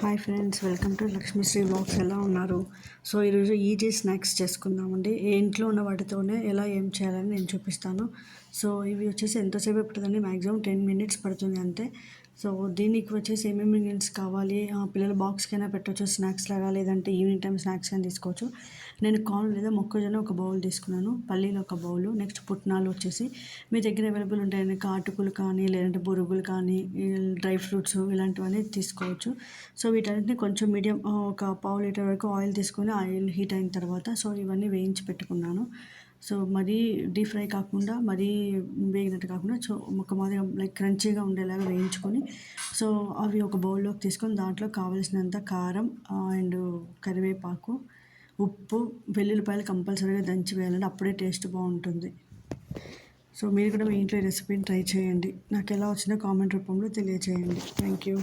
Hi friends welcome to Lakshmishri blogs ఎలా ఉన్నారు? So ఈరోజు ఈజీ స్నాక్స్ చేసుకుందామండి. ఏ ఇంట్లో ఉన్న వాటితోనే ఎలా ఏం చేయాలని నేను చూపిస్తాను. సో ఇవి వచ్చేసి ఎంతసేపు పడుతుందండి? మ్యాక్సిమం టెన్ మినిట్స్ పడుతుంది అంతే. సో దీనికి వచ్చేసి ఏమేమి ఇంగ్రీడియంట్స్ కావాలి? పిల్లల బాక్స్కైనా పెట్టవచ్చు స్నాక్స్ లాగా లేదంటే ఈవినింగ్ టైం స్నాక్స్ అయినా తీసుకోవచ్చు. నేను కార్న్ లేదా మొక్కజొన్న ఒక బౌల్ తీసుకున్నాను. పల్లీలు ఒక బౌల్. నెక్స్ట్ పుట్నాలు వచ్చేసి మీ దగ్గర అవైలబుల్ ఉంటాయని కాటుకులు కానీ లేదంటే బురుగులు కానీ డ్రై ఫ్రూట్స్ ఇలాంటివన్నీ తీసుకోవచ్చు. సో సో వీటన్నిటిని కొంచెం మీడియం ఒక పావు లీటర్ వరకు ఆయిల్ తీసుకొని ఆయిల్ హీట్ అయిన తర్వాత సో ఇవన్నీ వేయించి పెట్టుకున్నాను. సో మరీ డీప్ ఫ్రై కాకుండా మరీ వేగినట్టు కాకుండా సో ఒక మాదిరిగా లైక్ క్రంచీగా ఉండేలాగా వేయించుకొని సో అవి ఒక బౌల్లోకి తీసుకొని దాంట్లో కావలసినంత కారం అండ్ కరివేపాకు ఉప్పు వెల్లుల్లిపాయలు కంపల్సరీగా దంచి వేయాలంటే అప్పుడే టేస్ట్ బాగుంటుంది. సో మీరు కూడా మీ ఇంట్లో రెసిపీని ట్రై చేయండి. నాకు ఎలా వచ్చిందో కామెంట్ రూపంలో తెలియజేయండి థ్యాంక్ యూ.